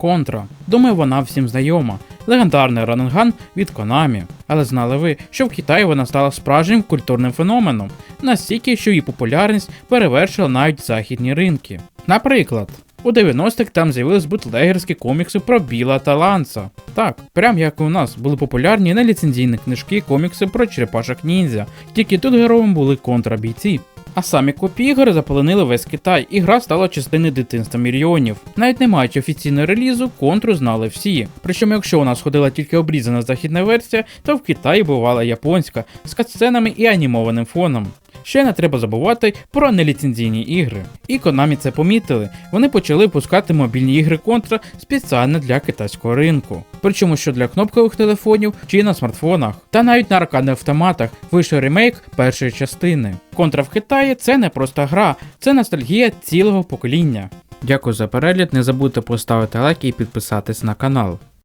Контра. Думаю, вона всім знайома. Легендарний раненган від Konami. Але знали ви, що в Китаї вона стала справжнім культурним феноменом, настільки, що її популярність перевершила навіть західні ринки. Наприклад, у 90-х там з'явились бутлегерські комікси про Біла та Ланса. Так, прям як і у нас були популярні неліцензійні книжки комікси про черепашок ніндзя, тільки тут героєм були контрабійці. А самі копії ігри заполонили весь Китай, і гра стала частиною дитинства мільйонів. Навіть не маючи офіційного релізу, контру знали всі. Причому, якщо у нас ходила тільки обрізана західна версія, то в Китаї бувала японська з катсценами і анімованим фоном. Ще не треба забувати про неліцензійні ігри. І Konami це помітили. Вони почали пускати мобільні ігри контра спеціально для китайського ринку. Причому що для кнопкових телефонів чи на смартфонах. Та навіть на аркадних автоматах вийшов ремейк першої частини. Контра в Китаї це не просто гра, це ностальгія цілого покоління. Дякую за перегляд, не забудьте поставити лайк і підписатись на канал.